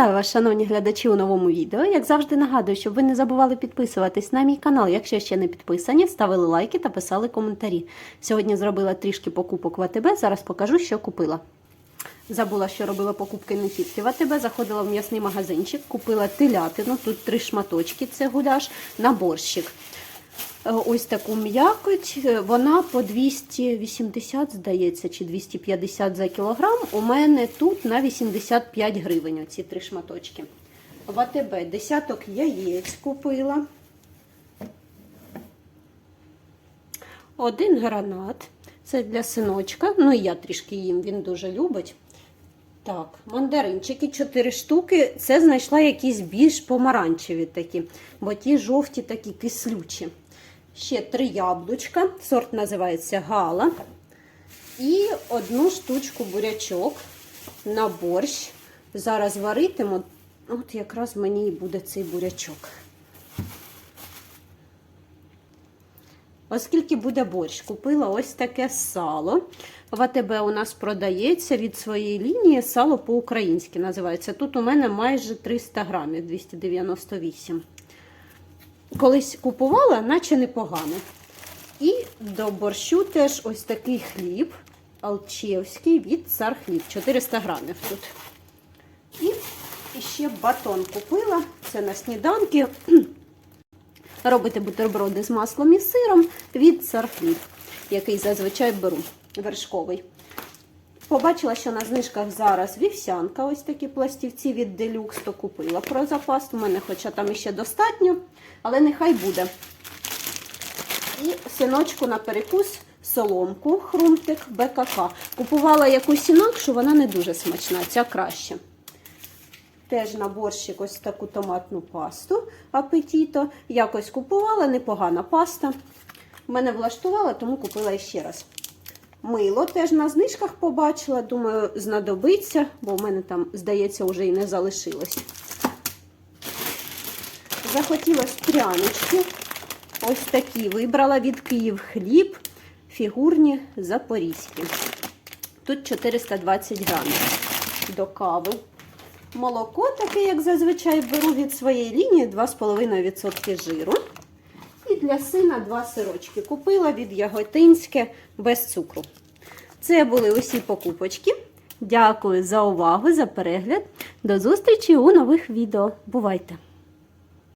Вітаю вас, шановні глядачі, у новому відео. Як завжди нагадую, щоб ви не забували підписуватись на мій канал, якщо ще не підписані, ставили лайки та писали коментарі. Сьогодні зробила трішки покупок в АТБ, зараз покажу, що купила. Забула, що робила покупки не тільки в АТБ, заходила в м'ясний магазинчик, купила телятину, тут три шматочки, це гуляш, на борщик. Е, Ось таку м'якоть, е, вона по 280, здається, чи 250 за кілограм. У мене тут на 85 гривень ці три шматочки. В АТБ десяток яєць купила. Один гранат. Це для синочка. Ну і я трішки їм, він дуже любить. Так, мандаринчики 4 штуки. Це знайшла якісь більш помаранчеві такі, бо ті жовті такі кислючі. Ще три яблучка. Сорт називається Гала. І одну штучку бурячок на борщ. Зараз варитиму. От якраз мені і буде цей бурячок. Оскільки буде борщ, купила ось таке сало. В АТБ у нас продається від своєї лінії сало по-українськи називається. Тут у мене майже 300 грамів, 298. Колись купувала, наче непогано. І до борщу теж ось такий хліб алчевський від цар хліб. 400 грамів тут. І ще батон купила. Це на сніданки. Робити бутерброди з маслом і сиром від цархліб, який зазвичай беру вершковий. Побачила, що на знижках зараз вівсянка, ось такі пластівці від делюкс, то купила про запас. У мене, хоча там іще достатньо, але нехай буде. І синочку на перекус соломку, хрумтик БКК. Купувала якусь інакшу, вона не дуже смачна, ця краще. Теж на борщик ось таку томатну пасту апетіто. Якось купувала, непогана паста. Мене влаштувала, тому купила ще раз. Мило теж на знижках побачила. Думаю, знадобиться, бо в мене там, здається, вже і не залишилось. Захотілося прянички. Ось такі вибрала від Київ хліб, фігурні запорізькі. Тут 420 грамів до кави. Молоко, таке, як зазвичай, беру від своєї лінії 2,5% жиру. Для сина два сирочки. Купила від Яготинське без цукру. Це були усі покупочки. Дякую за увагу, за перегляд. До зустрічі у нових відео. Бувайте!